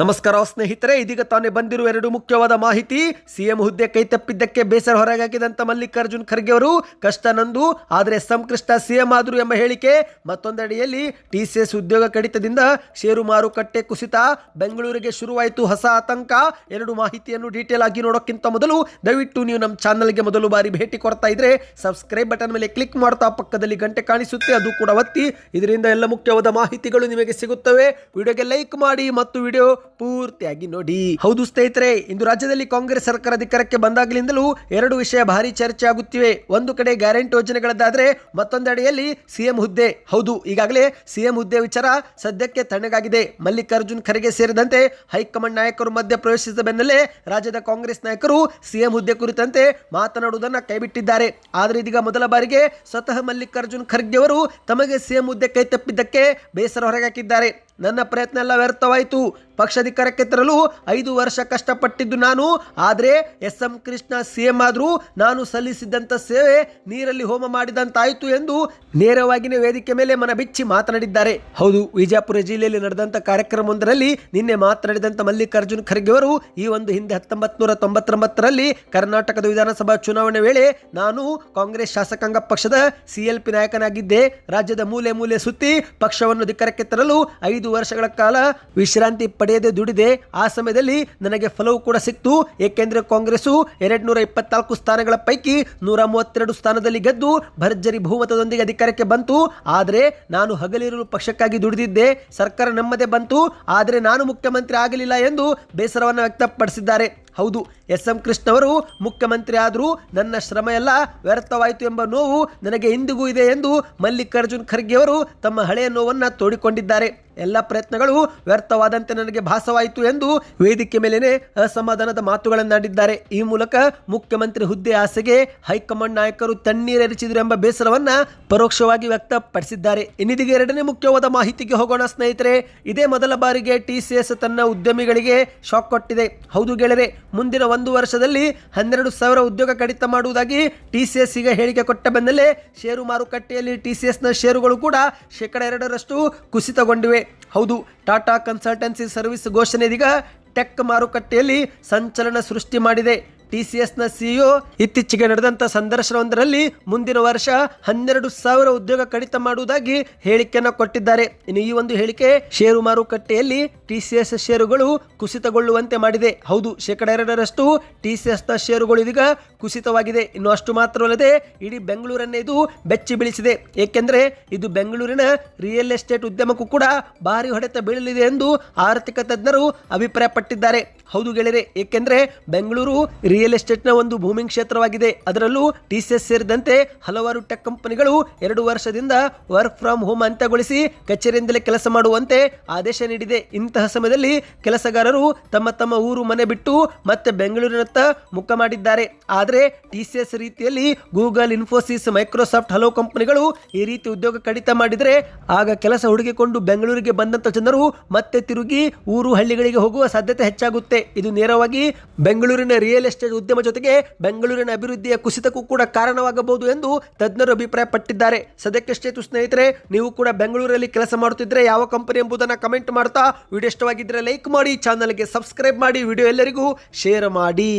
ನಮಸ್ಕಾರ ಸ್ನೇಹಿತರೆ, ಇದೀಗ ತಾನೇ ಬಂದಿರುವ ಎರಡು ಮುಖ್ಯವಾದ ಮಾಹಿತಿ. ಸಿಎಂ ಹುದ್ದೆ ಕೈತಪ್ಪಿದ್ದಕ್ಕೆ ಬೇಸರ ಹೊರಗಾಕಿದಂತ ಮಲ್ಲಿಕಾರ್ಜುನ್ ಖರ್ಗೆ ಅವರು, ಕಷ್ಟ ನಂದು, ಆದರೆ ಸಂಕೃಷ್ಟ ಸಿಎಂ ಆದರು ಎಂಬ ಹೇಳಿಕೆ. ಮತ್ತೊಂದೆಡೆಯಲ್ಲಿ ಟಿಸಿಎಸ್ ಉದ್ಯೋಗ ಕಡಿತದಿಂದ ಷೇರು ಮಾರುಕಟ್ಟೆ ಕುಸಿತ, ಬೆಂಗಳೂರಿಗೆ ಶುರುವಾಯಿತು ಹೊಸ ಆತಂಕ. ಎರಡು ಮಾಹಿತಿಯನ್ನು ಡೀಟೇಲ್ ಆಗಿ ನೋಡೋಕ್ಕಿಂತ ಮೊದಲು ದಯವಿಟ್ಟು ನೀವು ನಮ್ಮ ಚಾನಲ್ಗೆ ಮೊದಲು ಬಾರಿ ಭೇಟಿ ಕೊಡ್ತಾ ಇದ್ರೆ ಸಬ್ಸ್ಕ್ರೈಬ್ ಬಟನ್ ಮೇಲೆ ಕ್ಲಿಕ್ ಮಾಡ್ತಾ ಪಕ್ಕದಲ್ಲಿ ಗಂಟೆ ಕಾಣಿಸುತ್ತೆ, ಅದು ಕೂಡ ಒತ್ತಿ. ಇದರಿಂದ ಎಲ್ಲ ಮುಖ್ಯವಾದ ಮಾಹಿತಿಗಳು ನಿಮಗೆ ಸಿಗುತ್ತವೆ. ವಿಡಿಯೋಗೆ ಲೈಕ್ ಮಾಡಿ ಮತ್ತು ವಿಡಿಯೋ ಪೂರ್ತಿಯಾಗಿ ನೋಡಿ. ಹೌದು ಸ್ನೇಹಿತರೆ, ಇಂದು ರಾಜ್ಯದಲ್ಲಿ ಕಾಂಗ್ರೆಸ್ ಸರ್ಕಾರ ಅಧಿಕಾರಕ್ಕೆ ಬಂದಾಗಲಿಂದಲೂ ಎರಡು ವಿಷಯ ಭಾರಿ ಚರ್ಚೆ ಆಗುತ್ತಿವೆ. ಒಂದು ಕಡೆ ಗ್ಯಾರಂಟಿ ಯೋಜನೆಗಳದ್ದಾದ್ರೆ ಮತ್ತೊಂದೆಡೆಯಲ್ಲಿ ಸಿಎಂ ಹುದ್ದೆ. ಹೌದು, ಈಗಾಗಲೇ ಸಿಎಂ ಹುದ್ದೆ ವಿಚಾರ ಸದ್ಯಕ್ಕೆ ತಣ್ಣಗಾಗಿದೆ. ಮಲ್ಲಿಕಾರ್ಜುನ್ ಖರ್ಗೆ ಸೇರಿದಂತೆ ಹೈಕಮಾಂಡ್ ನಾಯಕರು ಮಧ್ಯ ಪ್ರವೇಶಿಸಿದ ಬೆನ್ನಲ್ಲೇ ರಾಜ್ಯದ ಕಾಂಗ್ರೆಸ್ ನಾಯಕರು ಸಿಎಂ ಹುದ್ದೆ ಕುರಿತಂತೆ ಮಾತನಾಡುವುದನ್ನು ಕೈಬಿಟ್ಟಿದ್ದಾರೆ. ಆದರೆ ಇದೀಗ ಮೊದಲ ಬಾರಿಗೆ ಸ್ವತಃ ಮಲ್ಲಿಕಾರ್ಜುನ್ ಖರ್ಗೆ ಅವರು ತಮಗೆ ಸಿಎಂ ಹುದ್ದೆ ಕೈ ತಪ್ಪಿದ್ದಕ್ಕೆ ಬೇಸರ ಹೊರಗಾಕಿದ್ದಾರೆ. ನನ್ನ ಪ್ರಯತ್ನ ಎಲ್ಲ ವ್ಯರ್ಥವಾಯಿತು. ಪಕ್ಷಾಧಿಕಾರಕ್ಕೆ ತರಲು ಐದು ವರ್ಷ ಕಷ್ಟಪಟ್ಟಿದ್ದು ನಾನು. ಆದರೆ ಎಸ್ ಎಂ ಕೃಷ್ಣ ಸಿಎಂ ಆದರೂ ನಾನು ಸಲ್ಲಿಸಿದ್ದಂಥ ಸೇವೆ ನೀರಲ್ಲಿ ಹೋಮ ಮಾಡಿದಂತಾಯಿತು ಎಂದು ನೇರವಾಗಿನೇ ವೇದಿಕೆ ಮೇಲೆ ಮನ ಬಿಚ್ಚಿ ಮಾತನಾಡಿದ್ದಾರೆ. ಹೌದು ವಿಜಯಪುರ ಜಿಲ್ಲೆಯಲ್ಲಿ ನಡೆದಂಥ ಕಾರ್ಯಕ್ರಮವೊಂದರಲ್ಲಿ ನಿನ್ನೆ ಮಾತನಾಡಿದಂಥ ಮಲ್ಲಿಕಾರ್ಜುನ್ ಖರ್ಗೆ ಅವರು ಈ ಒಂದು ಹಿಂದೆ ಹತ್ತೊಂಬತ್ತು ನೂರ ತೊಂಬತ್ತೊಂಬತ್ತರಲ್ಲಿ ಕರ್ನಾಟಕದ ವಿಧಾನಸಭಾ ಚುನಾವಣೆ ವೇಳೆ ನಾನು ಕಾಂಗ್ರೆಸ್ ಶಾಸಕಾಂಗ ಪಕ್ಷದ ಸಿಎಲ್ಪಿ ನಾಯಕನಾಗಿದ್ದೆ. ರಾಜ್ಯದ ಮೂಲೆ ಮೂಲೆ ಸುತ್ತಿ ಪಕ್ಷವನ್ನು ಅಧಿಕಾರಕ್ಕೆ ತರಲು ಐದು ವರ್ಷಗಳ ಕಾಲ ವಿಶ್ರಾಂತಿ ಪಡೆಯದೆ ದುಡಿದೆ. ಆ ಸಮಯದಲ್ಲಿ ನನಗೆ ಫಲವು ಕೂಡ ಸಿಕ್ತು. ಏಕೆಂದರೆ ಕಾಂಗ್ರೆಸ್ಸು ಎರಡ್ ನೂರ ಸ್ಥಾನಗಳ ಪೈಕಿ ನೂರ ಮೂವತ್ತೆರಡು ಸ್ಥಾನದಲ್ಲಿ ಗೆದ್ದು ಭರ್ಜರಿ ಬಹುಮತದೊಂದಿಗೆ ಅಧಿಕಾರಕ್ಕೆ ಬಂತು. ಆದರೆ ನಾನು ಹಗಲಿರಲು ಪಕ್ಷಕ್ಕಾಗಿ ದುಡಿದಿದ್ದೆ. ಸರ್ಕಾರ ನಮ್ಮದೇ ಬಂತು. ಆದರೆ ನಾನು ಮುಖ್ಯಮಂತ್ರಿ ಆಗಲಿಲ್ಲ ಎಂದು ಬೇಸರವನ್ನು ವ್ಯಕ್ತಪಡಿಸಿದ್ದಾರೆ. ಹೌದು ಎಸ್ ಎಂ ಕೃಷ್ಣ ಅವರು ಮುಖ್ಯಮಂತ್ರಿ ಆದರೂ ನನ್ನ ಶ್ರಮ ಎಲ್ಲ ವ್ಯರ್ಥವಾಯಿತು ಎಂಬ ನೋವು ನನಗೆ ಇಂದಿಗೂ ಇದೆ ಎಂದು ಮಲ್ಲಿಕಾರ್ಜುನ್ ಖರ್ಗೆ ಅವರು ತಮ್ಮ ಹಳೆಯ ನೋವನ್ನು ತೋಡಿಕೊಂಡಿದ್ದಾರೆ. ಎಲ್ಲ ಪ್ರಯತ್ನಗಳು ವ್ಯರ್ಥವಾದಂತೆ ನನಗೆ ಭಾಸವಾಯಿತು ಎಂದು ವೇದಿಕೆ ಮೇಲೇನೆ ಅಸಮಾಧಾನದ ಮಾತುಗಳನ್ನಾಡಿದ್ದಾರೆ ಈ ಮೂಲಕ ಮುಖ್ಯಮಂತ್ರಿ ಹುದ್ದೆ ಆಸೆಗೆ ಹೈಕಮಾಂಡ್ ನಾಯಕರು ತಣ್ಣೀರೆರಚಿದರು ಎಂಬ ಬೇಸರವನ್ನ ಪರೋಕ್ಷವಾಗಿ ವ್ಯಕ್ತಪಡಿಸಿದ್ದಾರೆ. ಇನ್ನಿದಿಗೆ ಎರಡನೇ ಮುಖ್ಯವಾದ ಮಾಹಿತಿಗೆ ಹೋಗೋಣ ಸ್ನೇಹಿತರೆ. ಇದೇ ಮೊದಲ ಬಾರಿಗೆ ಟಿಸಿಎಸ್ ತನ್ನ ಉದ್ಯಮಿಗಳಿಗೆ ಶಾಕ್ ಕೊಟ್ಟಿದೆ. ಹೌದು ಗೆಳೆಯರೆ, ಮುಂದಿನ ಒಂದು ವರ್ಷದಲ್ಲಿ ಹನ್ನೆರಡು ಸಾವಿರ ಉದ್ಯೋಗ ಕಡಿತ ಮಾಡುವುದಾಗಿ ಟಿಸಿಎಸ್ ಈಗ ಹೇಳಿಕೆ ಕೊಟ್ಟ ಬೆನ್ನಲ್ಲೇ ಷೇರು ಮಾರುಕಟ್ಟೆಯಲ್ಲಿ ಟಿಸಿಎಸ್ನ ಷೇರುಗಳು ಕೂಡ ಶೇಕಡ ಎರಡರಷ್ಟು ಕುಸಿತಗೊಂಡಿವೆ. ಹೌದು ಟಾಟಾ ಕನ್ಸಲ್ಟೆನ್ಸಿ ಸರ್ವಿಸ್ ಘೋಷಣೆ ಇದೀಗ ಟೆಕ್ ಮಾರುಕಟ್ಟೆಯಲ್ಲಿ ಸಂಚಲನ ಸೃಷ್ಟಿ ಮಾಡಿದೆ. ಟಿ ಸಿ ಎಸ್ನ ಸಿಇಒ ಇತ್ತೀಚೆಗೆ ನಡೆದಂಥ ಸಂದರ್ಶನವೊಂದರಲ್ಲಿ ಮುಂದಿನ ವರ್ಷ ಹನ್ನೆರಡು ಸಾವಿರ ಉದ್ಯೋಗ ಕಡಿತ ಮಾಡುವುದಾಗಿ ಹೇಳಿಕೆಯನ್ನು ಕೊಟ್ಟಿದ್ದಾರೆ. ಇನ್ನು ಈ ಒಂದು ಹೇಳಿಕೆ ಷೇರು ಮಾರುಕಟ್ಟೆಯಲ್ಲಿ ಟಿ ಸಿ ಎಸ್ ಷೇರುಗಳು ಕುಸಿತಗೊಳ್ಳುವಂತೆ ಮಾಡಿದೆ. ಹೌದು, ಶೇಕಡ ಎರಡರಷ್ಟು ಟಿ ಸಿ ಎಸ್ನ ಷೇರುಗಳು ಇದೀಗ ಕುಸಿತವಾಗಿದೆ. ಇನ್ನು ಅಷ್ಟು ಮಾತ್ರವಲ್ಲದೆ ಇಡೀ ಬೆಂಗಳೂರನ್ನೇ ಇದು ಬೆಚ್ಚಿ ಬೀಳಿಸಿದೆ. ಏಕೆಂದರೆ ಇದು ಬೆಂಗಳೂರಿನ ರಿಯಲ್ ಎಸ್ಟೇಟ್ ಉದ್ಯಮಕ್ಕೂ ಕೂಡ ಭಾರಿ ಹೊಡೆತ ಬೀಳಲಿದೆ ಎಂದು ಆರ್ಥಿಕ ತಜ್ಞರು ಅಭಿಪ್ರಾಯಪಟ್ಟಿದ್ದಾರೆ. ಹೌದು ಗೆಳೆಯರೆ, ಏಕೆಂದರೆ ಬೆಂಗಳೂರು ರಿಯಲ್ ಎಸ್ಟೇಟ್ನ ಒಂದು ಭೂಮಿ ಕ್ಷೇತ್ರವಾಗಿದೆ. ಅದರಲ್ಲೂ ಟಿಸಿಎಸ್ ಸೇರಿದಂತೆ ಹಲವಾರು ಟೆಕ್ ಕಂಪನಿಗಳು ಎರಡು ವರ್ಷದಿಂದ ವರ್ಕ್ ಫ್ರಮ್ ಹೋಮ್ ಅಂತ್ಯಗೊಳಿಸಿ ಕಚೇರಿಯಿಂದಲೇ ಕೆಲಸ ಮಾಡುವಂತೆ ಆದೇಶ ನೀಡಿದೆ. ಇಂತಹ ಸಮಯದಲ್ಲಿ ಕೆಲಸಗಾರರು ತಮ್ಮ ತಮ್ಮ ಊರು, ಮನೆ ಬಿಟ್ಟು ಮತ್ತೆ ಬೆಂಗಳೂರಿನತ್ತ ಮುಖ ಮಾಡಿದ್ದಾರೆ. ಆದರೆ ಟಿಸಿಎಸ್ ರೀತಿಯಲ್ಲಿ ಗೂಗಲ್, ಇನ್ಫೋಸಿಸ್, ಮೈಕ್ರೋಸಾಫ್ಟ್ ಹಲವು ಕಂಪನಿಗಳು ಈ ರೀತಿ ಉದ್ಯೋಗ ಕಡಿತ ಮಾಡಿದರೆ ಆಗ ಕೆಲಸ ಹುಡುಕಿಕೊಂಡು ಬೆಂಗಳೂರಿಗೆ ಬಂದಂತ ಜನರು ಮತ್ತೆ ತಿರುಗಿ ಊರು, ಹಳ್ಳಿಗಳಿಗೆ ಹೋಗುವ ಸಾಧ್ಯತೆ ಹೆಚ್ಚಾಗುತ್ತೆ. ಇದು ನೇರವಾಗಿ ಬೆಂಗಳೂರಿನ ರಿಯಲ್ ಎಸ್ಟೇಟ್ ಉದ್ಯಮ ಜೊತೆಗೆ ಬೆಂಗಳೂರಿನ ಅಭಿವೃದ್ಧಿಯ ಕುಸಿತಕ್ಕೂ ಕೂಡ ಕಾರಣವಾಗಬಹುದು ಎಂದು ತಜ್ಞರು ಅಭಿಪ್ರಾಯಪಟ್ಟಿದ್ದಾರೆ. ಸದ್ಯಕ್ಕಷ್ಟೇ ಸ್ನೇಹಿತರೆ, ನೀವು ಕೂಡ ಬೆಂಗಳೂರಲ್ಲಿ ಕೆಲಸ ಮಾಡುತ್ತಿದ್ದರೆ ಯಾವ ಕಂಪನಿ ಎಂಬುದನ್ನು ಕಮೆಂಟ್ ಮಾಡ್ತಾ, ವಿಡಿಯೋ ಇಷ್ಟವಾಗಿದ್ದರೆ ಲೈಕ್ ಮಾಡಿ, ಚಾನಲ್ಗೆ ಸಬ್ಸ್ಕ್ರೈಬ್ ಮಾಡಿ, ವಿಡಿಯೋ ಎಲ್ಲರಿಗೂ ಶೇರ್ ಮಾಡಿ.